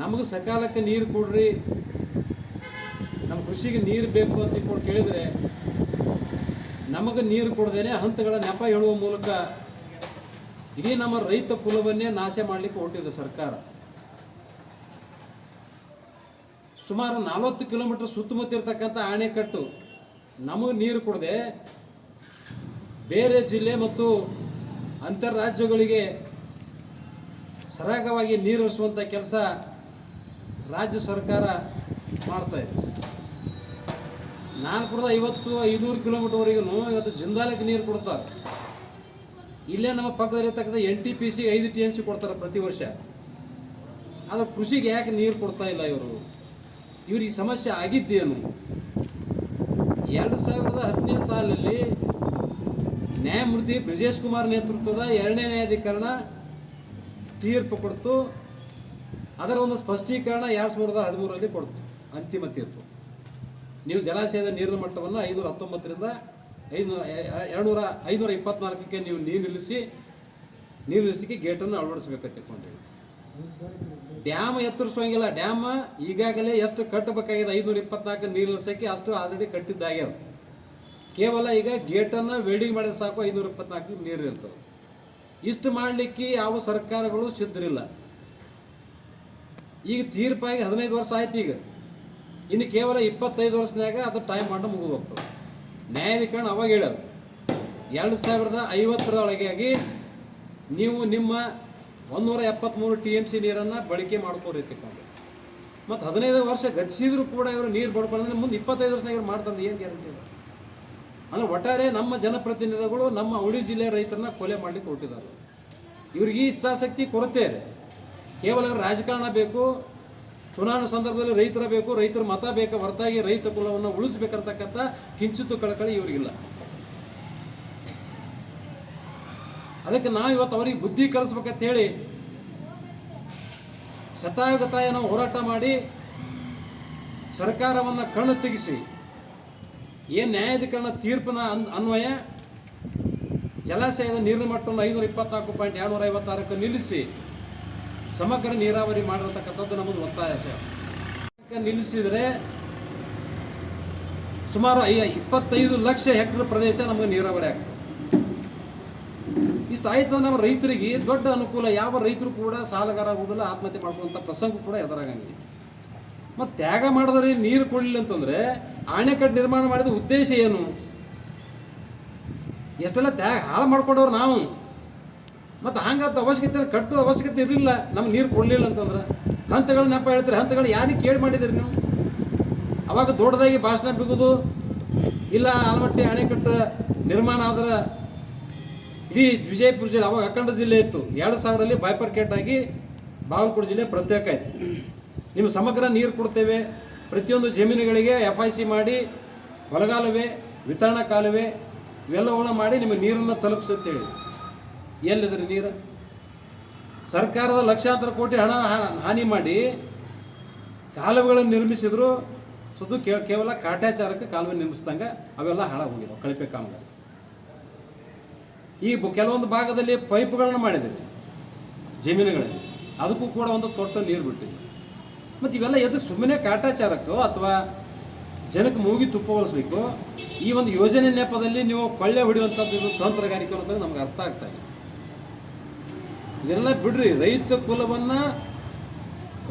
ನಮಗೆ ಸಕಾಲಕ್ಕೆ ನೀರು ಕೊಡ್ರಿ. ನಮ್ಮ ಕೃಷಿಗೆ ನೀರು ಬೇಕು ಅಂತ ಇಟ್ಕೊಂಡು ಕೇಳಿದರೆ, ನಮಗೆ ನೀರು ಕೊಡದೇನೆ ಹಂತಗಳ ನೆಪ ಹೇಳುವ ಮೂಲಕ ಇಡೀ ನಮ್ಮ ರೈತ ಕುಲವನ್ನೇ ನಾಶ ಮಾಡಲಿಕ್ಕೆ ಹೊರಟಿದೆ ಸರ್ಕಾರ. ಸುಮಾರು ನಲವತ್ತು ಕಿಲೋಮೀಟರ್ ಸುತ್ತಮುತ್ತ ಇರ್ತಕ್ಕಂಥ ಅಣೆಕಟ್ಟು ನಮಗೆ ನೀರು ಕೊಡದೆ ಬೇರೆ ಜಿಲ್ಲೆ ಮತ್ತು ಅಂತರ್ರಾಜ್ಯಗಳಿಗೆ ಸರಾಗವಾಗಿ ನೀರು ಹರಿಸುವಂಥ ಕೆಲಸ ರಾಜ್ಯ ಸರ್ಕಾರ ಮಾಡ್ತಾ ಇದೆ. ನಾಲ್ಕುನೂರ ಐವತ್ತು, ಐನೂರು ಕಿಲೋಮೀಟರ್ವರೆಗೂ ಇವತ್ತು ಜಿಂದಾಲಕ್ಕೆ ನೀರು ಕೊಡ್ತಾರೆ. ಇಲ್ಲೇ ನಮ್ಮ ಪಕ್ಕದಲ್ಲಿರ್ತಕ್ಕಂಥ ಎನ್ ಟಿ ಪಿ ಸಿ ಐದು ಟಿ ಎಂ ಸಿ ಕೊಡ್ತಾರೆ ಪ್ರತಿ ವರ್ಷ. ಆದರೆ ಕೃಷಿಗೆ ಯಾಕೆ ನೀರು ಕೊಡ್ತಾ ಇಲ್ಲ ಇವರು? ಇವ್ರಿಗೆ ಸಮಸ್ಯೆ ಆಗಿದ್ದೇನು? ಎರಡು ಸಾವಿರದ ಹತ್ತನೇ ಸಾಲಿನಲ್ಲಿ ನ್ಯಾಯಮೂರ್ತಿ ಬ್ರಿಜೇಶ್ ಕುಮಾರ್ ನೇತೃತ್ವದ ಎರಡನೇ ನ್ಯಾಯಾಧೀಕರಣ ತೀರ್ಪು ಕೊಡ್ತು. ಅದರ ಒಂದು ಸ್ಪಷ್ಟೀಕರಣ ಎರಡು ಸಾವಿರದ ಹದಿಮೂರರಲ್ಲಿ ಕೊಡ್ತು, ಅಂತಿಮ ತೀರ್ಪು. ನೀವು ಜಲಾಶಯದ ನೀರಿನ ಮಟ್ಟವನ್ನು ಐನೂರ ಹತ್ತೊಂಬತ್ತರಿಂದ ಐನೂರ ಎರಡುನೂರ, ಐನೂರ ಇಪ್ಪತ್ನಾಲ್ಕಕ್ಕೆ ನೀವು ನೀರು ನಿಲ್ಲಿಸಿ, ನೀರು ನಿಲ್ಲಿಸಲಿಕ್ಕೆ ಗೇಟನ್ನು ಅಳವಡಿಸಬೇಕಂತ ಡ್ಯಾಮ್ ಎತ್ತರಿಸುವಂಗಿಲ್ಲ ಡ್ಯಾಮ್ ಈಗಾಗಲೇ ಎಷ್ಟು ಕಟ್ಟಬೇಕಾಗಿದೆ? ಐನೂರ ಇಪ್ಪತ್ನಾಲ್ಕು ನೀರು ನಿಲ್ಲಿಸೋಕ್ಕೆ ಅಷ್ಟು ಆಲ್ರೆಡಿ ಕಟ್ಟಿದ್ದಾಗ್ಯದ ಕೇವಲ ಈಗ ಗೇಟನ್ನು ವೆಲ್ಡಿಂಗ್ ಮಾಡಿದ್ರೆ ಸಾಕು, ಐನೂರ ಇಪ್ಪತ್ನಾಲ್ಕು ನೀರು ಇರ್ತದೆ ಇಷ್ಟು ಮಾಡಲಿಕ್ಕೆ ಯಾವ ಸರ್ಕಾರಗಳು ಸಿದ್ಧರಿಲ್ಲ. ಈಗ ತೀರ್ಪಾಗಿ ಹದಿನೈದು ವರ್ಷ ಆಯ್ತು ಈಗ. ಇನ್ನು ಕೇವಲ ಇಪ್ಪತ್ತೈದು ವರ್ಷದಾಗ ಅದು ಟೈಮ್ ಮಾಡಿ ಮುಗಿದು ಹೋಗ್ತದೆ ನ್ಯಾಯಾಧೀಕರಣ ಅವಾಗ ಹೇಳೋದು ಎರಡು ಸಾವಿರದ ಐವತ್ತರೊಳಗಾಗಿ ನೀವು ನಿಮ್ಮ ಒಂದೂರ ಎಪ್ಪತ್ತ್ಮೂರು ಟಿ ಎಂ ಸಿ ನೀರನ್ನು ಬಳಕೆ ಮಾಡ್ಕೋರಿ ತಿಳ್ಕೊಂಡು ಮತ್ತು ಹದಿನೈದು ವರ್ಷ ಗತಿಸಿದ್ರು ಕೂಡ ಇವರು ನೀರು ಬಡ್ಕೊಂಡ್ರೆ ಮುಂದೆ ಇಪ್ಪತ್ತೈದು ವರ್ಷದಾಗ ಇವ್ರು ಮಾಡ್ತಾರೆ ಏನು ಗ್ಯಾರಂಟಿ ಇದೆ ಅಂದರೆ ಒಟ್ಟಾರೆ ನಮ್ಮ ಜನಪ್ರತಿನಿಧಿಗಳು ನಮ್ಮ ಉಳಿ ಜಿಲ್ಲೆಯ ರೈತರನ್ನ ಕೊಲೆ ಮಾಡಲಿಕ್ಕೆ ಹೊರಟಿದ್ದಾರೆ. ಇವ್ರಿಗೆ ಇಚ್ಛಾಶಕ್ತಿ ಕೊರತೆ ಇದೆ. ಕೇವಲ ರಾಜಕಾರಣ ಬೇಕು, ಚುನಾವಣೆ ಸಂದರ್ಭದಲ್ಲಿ ರೈತರ ಬೇಕು, ರೈತರ ಮತ ಬೇಕು, ಹೊರತಾಗಿ ರೈತ ಕುಲವನ್ನು ಉಳಿಸ್ಬೇಕಂತಕ್ಕಂಥ ಕಿಂಚಿತ್ತು ಕಳಕಳಿ ಇವರಿಗಿಲ್ಲ. ಅದಕ್ಕೆ ನಾವು ಇವತ್ತು ಅವರಿಗೆ ಬುದ್ಧಿ ಕಲಿಸ್ಬೇಕಂತ ಹೇಳಿ ಶತಾಯಗತಾಯ ನಾವು ಹೋರಾಟ ಮಾಡಿ ಸರ್ಕಾರವನ್ನು ಕಣ್ಣು ತೆಗೆಸಿ ಏನು ನ್ಯಾಯಾಧಿಕರಣ ತೀರ್ಪಿನ ಅನ್ ಅನ್ವಯ? ಜಲಾಶಯದ ನೀರಿನ ಮಟ್ಟವನ್ನು ಐನೂರ ಇಪ್ಪತ್ನಾಲ್ಕು ಪಾಯಿಂಟ್ ಎರಡುನೂರ ಐವತ್ತಾರಕ್ಕೆ ನಿಲ್ಲಿಸಿ ಸಮಗ್ರ ನೀರಾವರಿ ಮಾಡಿರತಕ್ಕಂಥದ್ದು ನಮ್ಮದು ಒತ್ತಾಯ, ಸರ್. ನಿಲ್ಲಿಸಿದರೆ ಸುಮಾರು ಐ ಇಪ್ಪತ್ತೈದು ಲಕ್ಷ ಹೆಕ್ಟರ್ ಪ್ರದೇಶ ನಮಗೆ ನೀರಾವರಿ ಆಗ್ತದೆ. ಇಷ್ಟು ಆಯ್ತು ನಮ್ಮ ರೈತರಿಗೆ ದೊಡ್ಡ ಅನುಕೂಲ. ಯಾವ ರೈತರು ಕೂಡ ಸಾಲಗಾರ ಆಗುವುದಿಲ್ಲ ಆತ್ಮಹತ್ಯೆ ಮಾಡ್ಕೊಳ್ಳುವಂಥ ಪ್ರಸಂಗ ಕೂಡ ಎದುರಾಗಂಗಿಲ್ಲ. ಮತ್ತು ತ್ಯಾಗ ಮಾಡಿದ್ರೆ ನೀರು ಕೊಡಲಿಲ್ಲ ಅಂತಂದ್ರೆ ಆಣೆಕಟ್ಟು ನಿರ್ಮಾಣ ಮಾಡಿದ ಉದ್ದೇಶ ಏನು? ಎಷ್ಟೆಲ್ಲ ತ್ಯಾಗ ಹಾಳು ಮಾಡ್ಕೊಂಡವ್ರು ನಾವು. ಮತ್ತು ಹಂಗಂತ ಅವಶ್ಯಕತೆ ಕಟ್ಟು ಅವಶ್ಯಕತೆ ಇರಲಿಲ್ಲ, ನಮ್ಗೆ ನೀರು ಕೊಡಲಿಲ್ಲ ಅಂತಂದ್ರೆ. ಹಂತಗಳು ನೆಪ ಹೇಳ್ತೀರಿ, ಹಂತಗಳು ಯಾರಿಗೆ ಕೇಳಿ ಮಾಡಿದಿರಿ ನೀವು? ಅವಾಗ ದೊಡ್ಡದಾಗಿ ಭಾಷಣ ಬಿಗೋದು, ಇಲ್ಲ ಆಲಮಟ್ಟಿ ಅಣೆಕಟ್ಟು ನಿರ್ಮಾಣ ಆದ್ರೆ ಇಡೀ ವಿಜಯಪುರ ಜಿಲ್ಲೆ, ಅವಾಗ ಅಖಂಡ ಜಿಲ್ಲೆ ಇತ್ತು. ಎರಡು ಸಾವಿರದಲ್ಲಿ ಬೈಪರ್ಕೇಟ್ ಆಗಿ ಬಾಗಲಕೋಟೆ ಜಿಲ್ಲೆ ಪ್ರತ್ಯೇಕ ಆಯಿತು. ನಿಮ್ಮ ಸಮಗ್ರ ನೀರು ಕೊಡ್ತೇವೆ. ಪ್ರತಿಯೊಂದು ಜಮೀನುಗಳಿಗೆ ಎಫ್ ಐ ಸಿ ಮಾಡಿ ಹೊಲಗಾಲುವೆ ವಿತರಣಾ ಕಾಲುವೆ ಇವೆಲ್ಲವನ್ನು ಮಾಡಿ ನಿಮಗೆ ನೀರನ್ನು ತಲುಪಿಸುತ್ತೇಳಿ ಎಲ್ಲಿದ್ರಿ ನೀರು? ಸರ್ಕಾರದ ಲಕ್ಷಾಂತರ ಕೋಟಿ ಹಣ ಹಾನಿ ಮಾಡಿ ಕಾಲುವೆಗಳನ್ನು ನಿರ್ಮಿಸಿದ್ರು, ಸುದ್ದು ಕೇವಲ ಕಾಟಾಚಾರಕ್ಕೆ ಕಾಲುವೆ ನಿರ್ಮಿಸಿದಂಗೆ ಅವೆಲ್ಲ ಹಾಳಾಗಿ ಹೋಗಿದಾವೆ ಕಳಪೆ ಕಾಮಗಾರಿ. ಈ ಕೆಲವೊಂದು ಭಾಗದಲ್ಲಿ ಪೈಪ್ಗಳನ್ನು ಮಾಡಿದ್ದೀವಿ, ಜಮೀನುಗಳಲ್ಲಿ. ಅದಕ್ಕೂ ಕೂಡ ಒಂದು ತೊಟ್ಟು ನೀರು ಬಿಟ್ಟಿದ್ವಿ ಮತ್ತು ಇವೆಲ್ಲ ಎದಕ್ಕೆ ಸುಮ್ಮನೆ ಕಾಟಾಚಾರಕ್ಕೋ ಅಥವಾ ಜನಕ್ಕೆ ಮೂಗಿ ತುಪ್ಪ ಹೊಲಿಸ್ಬೇಕು, ಈ ಒಂದು ಯೋಜನೆ ನೆಪದಲ್ಲಿ ನೀವು ಕೊಳ್ಳೆ ಹೊಡೆಯುವಂಥದ್ದು ತಂತ್ರಗಾರಿಕೆ ಅನ್ನೋದು ನಮ್ಗೆ ಅರ್ಥ ಆಗ್ತಾ ಇದೆ. ಇದೆಲ್ಲ ಬಿಡ್ರಿ, ರೈತ ಕುಲವನ್ನು,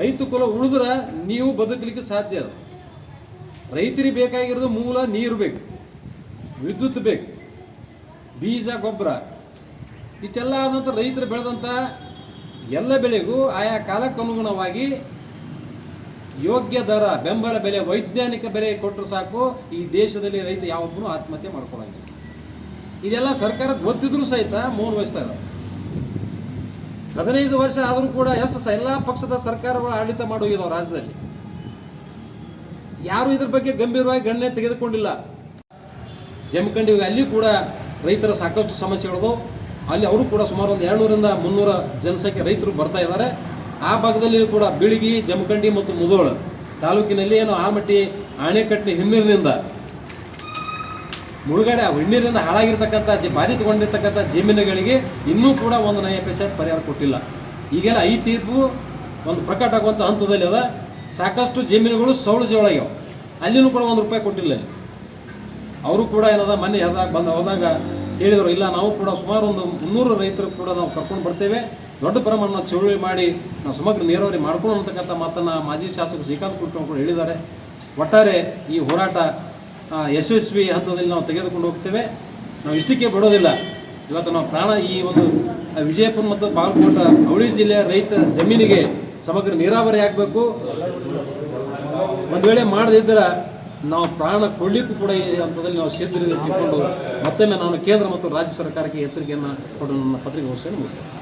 ರೈತ ಕುಲ ಉಳಿದ್ರೆ ನೀವು ಬದುಕಲಿಕ್ಕೆ ಸಾಧ್ಯ ಅದು. ರೈತರಿಗೆ ಬೇಕಾಗಿರೋದು ಮೂಲ ನೀರು ಬೇಕು, ವಿದ್ಯುತ್ ಬೇಕು, ಬೀಜ, ಗೊಬ್ಬರ. ಇಷ್ಟೆಲ್ಲ ಆದಂಥ ರೈತರು ಬೆಳೆದಂಥ ಎಲ್ಲ ಬೆಳೆಗೂ ಆಯಾ ಕಾಲಕ್ಕೆ ಅನುಗುಣವಾಗಿ ಯೋಗ್ಯ ದರ, ಬೆಂಬಲ ಬೆಲೆ, ವೈಜ್ಞಾನಿಕ ಬೆಲೆ ಕೊಟ್ಟರು ಸಾಕು, ಈ ದೇಶದಲ್ಲಿ ರೈತ ಯಾವೊಬ್ಬನು ಆತ್ಮಹತ್ಯೆ ಮಾಡ್ಕೊಳ್ಳೋಂಗಿಲ್ಲ ಇದೆಲ್ಲ ಸರ್ಕಾರಕ್ಕೆ ಗೊತ್ತಿದ್ರು ಸಹಿತ ಮೂರು ವಹಿಸ್ತಾ ಇದ್ದಾರೆ ಹದಿನೈದು ವರ್ಷ ಆದರೂ ಕೂಡ ಎಷ್ಟು ಎಲ್ಲ ಪಕ್ಷದ ಸರ್ಕಾರಗಳು ಆಡಳಿತ ಮಾಡೋಗಿದಾವೆ ರಾಜ್ಯದಲ್ಲಿ. ಯಾರು ಇದ್ರ ಬಗ್ಗೆ ಗಂಭೀರವಾಗಿ ಗಣನೆ ತೆಗೆದುಕೊಂಡಿಲ್ಲ. ಜಮಖಂಡಿ ಅಲ್ಲಿ ಕೂಡ ರೈತರ ಸಾಕಷ್ಟು ಸಮಸ್ಯೆಗಳದು ಅಲ್ಲಿ ಅವರು ಕೂಡ ಸುಮಾರು ಒಂದು ಎರಡುನೂರಿಂದ ಮುನ್ನೂರ ಜನಸಂಖ್ಯೆ ರೈತರು ಬರ್ತಾ ಇದ್ದಾರೆ. ಆ ಭಾಗದಲ್ಲಿ ಕೂಡ ಬಿಳಿಗಿ, ಜಮಖಂಡಿ ಮತ್ತು ಮುದೋಳ ತಾಲೂಕಿನಲ್ಲಿ ಏನು ಆಮಟ್ಟಿ ಅಣೆಕಟ್ಟಿನ ಹಿನ್ನೀರಿನಿಂದ ಮುಳುಗಡೆ ಹಿನ್ನೀರಿಂದ ಹಾಳಾಗಿರ್ತಕ್ಕಂಥ ಬಾಧಿತಗೊಂಡಿರ್ತಕ್ಕಂಥ ಜಮೀನುಗಳಿಗೆ ಇನ್ನೂ ಕೂಡ ಒಂದು ನಯ ಪರಿಹಾರ ಕೊಟ್ಟಿಲ್ಲ. ಈಗೆಲ್ಲ ಈ ತೀರ್ಪು ಒಂದು ಪ್ರಕಟ ಆಗುವಂಥ ಹಂತದಲ್ಲಿ ಅದ. ಸಾಕಷ್ಟು ಜಮೀನುಗಳು ಸೌಳು ಜೋಳಾಗ್ಯಾವ. ಅಲ್ಲಿನೂ ಕೂಡ ಒಂದು ರೂಪಾಯಿ ಕೊಟ್ಟಿಲ್ಲ. ಅವರು ಕೂಡ ಏನದ, ಮನೆ ಹೋದಾಗ ಬಂದ ಹೋದಾಗ ಹೇಳಿದರು, ಇಲ್ಲ ನಾವು ಕೂಡ ಸುಮಾರು ಒಂದು ಮುನ್ನೂರು ರೈತರು ಕೂಡ ನಾವು ಕರ್ಕೊಂಡು ಬರ್ತೇವೆ. ದೊಡ್ಡ ಪ್ರಮಾಣ ಚಳುವಳಿ ಮಾಡಿ ನಾವು ಸಮಗ್ರ ನೀರಾವರಿ ಮಾಡ್ಕೊಂಡು ಅಂತಕ್ಕಂಥ ಮಾತನ್ನು ಮಾಜಿ ಶಾಸಕ ಶ್ರೀಕಾಂತ್ ಕೂಡ ಹೇಳಿದ್ದಾರೆ. ಒಟ್ಟಾರೆ ಈ ಹೋರಾಟ ಯಶಸ್ವಿ ಹಂತದಲ್ಲಿ ನಾವು ತೆಗೆದುಕೊಂಡು ಹೋಗ್ತೇವೆ. ನಾವು ಇಷ್ಟಕ್ಕೆ ಬಿಡೋದಿಲ್ಲ ಇವತ್ತು ನಾವು ಪ್ರಾಣ ಈ ಒಂದು ವಿಜಯಪುರ ಮತ್ತು ಬಾಗಲಕೋಟ ಅವಳಿ ಜಿಲ್ಲೆಯ ರೈತ ಜಮೀನಿಗೆ ಸಮಗ್ರ ನೀರಾವರಿ ಆಗಬೇಕು. ಒಂದು ವೇಳೆ ಮಾಡದಿದ್ದರೆ ನಾವು ಪ್ರಾಣ ಕೊಡಲಿಕ್ಕೂ ಕೂಡ ಈ ಹಂತದಲ್ಲಿ ನಾವು ಸಿದ್ಧರಿದೆ ತಿಳ್ಕೊಂಡು ಮತ್ತೊಮ್ಮೆ ನಾನು ಕೇಂದ್ರ ಮತ್ತು ರಾಜ್ಯ ಸರ್ಕಾರಕ್ಕೆ ಎಚ್ಚರಿಕೆಯನ್ನು ಕೊಡೋ ನನ್ನ ಪತ್ರಿಕಾಗೋಷ್ಠಿಯನ್ನು ಮುಗಿಸ್ತೇನೆ.